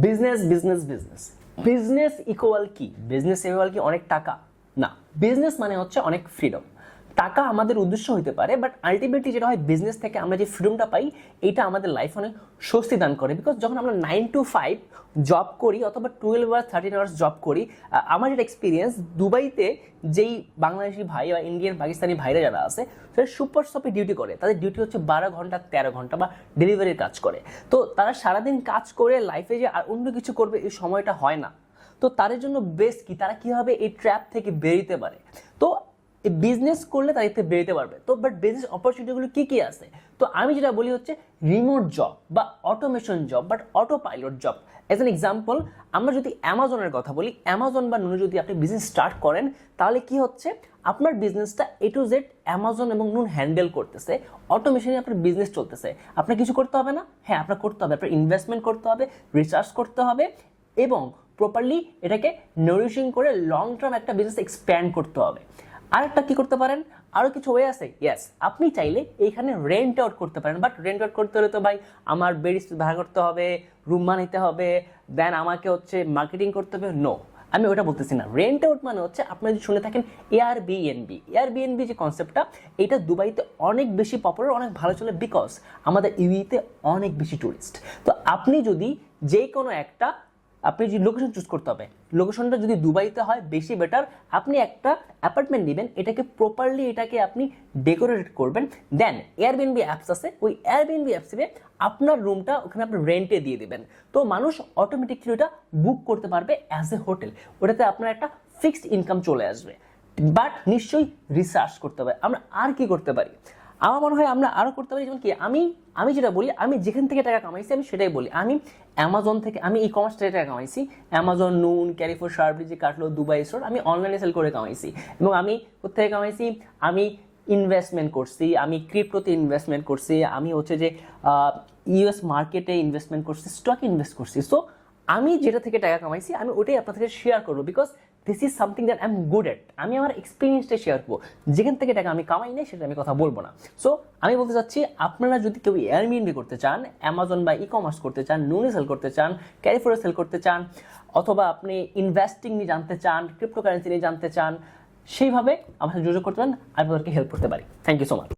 Business business business business equal কি? Business equal কি? অনেক টাকা? না। বিজনেস মানে হচ্ছে অনেক ফ্রিডম টাকা আমাদের উদ্দেশ্য হতে পারে বাট আলটিমেটলি যেটা হয় বিজনেস থেকে আমরা যে ফ্রিডমটা পাই এটা আমাদের লাইফ অনেক স্বস্তি দান করে। বিকজ যখন আমরা নাইন টু ফাইভ জব করি অথবা twelve hours thirteen hours job করি আমার যেটা এক্সপিরিয়েন্স দুবাইতে যেই বাংলাদেশি ভাই বা ইন্ডিয়ান পাকিস্তানি ভাইরা যারা আছে সেটা সুপার শপে ডিউটি করে। তাদের ডিউটি হচ্ছে বারো ঘণ্টা, তেরো ঘণ্টা বা ডেলিভারির কাজ করে। তো তারা সারাদিন কাজ করে লাইফে যে আর অন্য কিছু করবে, এই সময়টা হয় না। তো তাদের জন্য বেস্ট কি? তারা কীভাবে এই ট্র্যাপ থেকে বেরোতে পারে? তো বিজনেস করলে তারা এতে বেরোতে পারবে। তো বাট বিজনেস অপরচুনিটিগুলো কি কি আছে? তো আমি যেটা বলি হচ্ছে রিমোট জব বা automation job but auto pilot job as an example আমরা যদি অ্যামাজনের কথা বলি অ্যামাজন বা নুন যদি আপনি বিজনেস স্টার্ট করেন, তাহলে কি হচ্ছে? আপনার বিজনেসটা এ টু জেড অ্যামাজন এবং নুন হ্যান্ডেল করতেছে অটোমেশনে আপনার বিজনেস চলতেছে। আপনার কিছু করতে হবে না? হ্যাঁ আপনার করতে হবে। আপনার ইনভেস্টমেন্ট করতে হবে রিসার্চ করতে হবে এবং প্রপারলি এটাকে নারিশিং করে লং টার্ম একটা বিজনেস এক্সপ্যান্ড করতে হবে। আরেকটা কি করতে পারেন? আরও কিছু ওয়ে আছে? ইয়েস আপনি চাইলে এইখানে রেন্ট আউট করতে পারেন। বাট রেন্ট আউট করতে হলে তো ভাই আমার বেড ভাড়া করতে হবে রুম বানাইতে হবে দেন আমাকে হচ্ছে মার্কেটিং করতে হবে। নো আমি ওটা বলতেছি না। রেন্ট আউট মানে হচ্ছে আপনি যদি শুনে থাকেন এয়ার বিএনবি এয়ার বিএনবি যে কনসেপ্টটা এটা দুবাইতে অনেক বেশি পপুলার অনেক ভালো চলে বিকজ আমাদের ইউইতে অনেক বেশি টুরিস্ট তো আপনি যদি যে কোনো একটা আপনি যদি লোকেশন চুজ করতে হবে লোকেশনটা যদি দুবাইতে হয়, বেশি বেটার আপনি একটা অ্যাপার্টমেন্ট নেবেন, এটাকে প্রপারলি এটাকে আপনি ডেকোরেট করবেন। দেন এয়ারবিএনবি অ্যাপস আছে, ওই এয়ারবিএনবি অ্যাপসে আপনার রুমটা ওখানে আপনি রেন্টে দিয়ে দেবেন। তো মানুষ অটোমেটিকলি ওটা বুক করতে পারবে অ্যাজ এ হোটেল ওটাতে আপনার একটা ফিক্সড ইনকাম চলে আসবে। বাট নিশ্চয়ই রিসার্চ করতে হবে। আমরা আর কি করতে পারি? আমার মনে হয় আমরা আরও করতে পারি, যেমন কি আমি আমি যেটা বলি, আমি যেখান থেকে টাকা কামাইছি, আমি সেটাই বলি। আমি অ্যামাজন থেকে, আমি ই কমার্স থেকে টাকা কামাইছি। অ্যামাজন নুন ক্যারিফোর শার্বরিজি কাটলো দুবাই স্টোর আমি অনলাইনে সেল করে কামাইছি। এবং আমি কোথায় কামাইছি? আমি ইনভেস্টমেন্ট করছি, আমি ক্রিপ্টোতে ইনভেস্টমেন্ট করছি, আমি হচ্ছে যে ইউএস মার্কেটে ইনভেস্টমেন্ট করছি স্টক ইনভেস্ট করছি। সো আমি যেটা থেকে টাকা কামাইছি, আমি ওটাই আপনার থেকে শেয়ার করব because this is something that I am good at আমি আমার এক্সপিরিয়েন্সটা শেয়ার করব। যেখান থেকে টাকা আমি কামাই নাই, সেটা আমি কথা বলব না। সো আমি বলতে চাচ্ছি, আপনারা যদি কেউ এয়ারবিএনবি করতে চান অ্যামাজন বা ই কমার্স করতে চান নুনে সেল করতে চান ক্যারিফোরে সেল করতে চান, অথবা আপনি ইনভেস্টিং নিয়ে জানতে চান ক্রিপ্টোকারেন্সি নিয়ে জানতে চান, সেইভাবে সাথে যোগাযোগ করতে পারেন, আমি আপনাদেরকে হেল্প করতে পারি। Thank you so much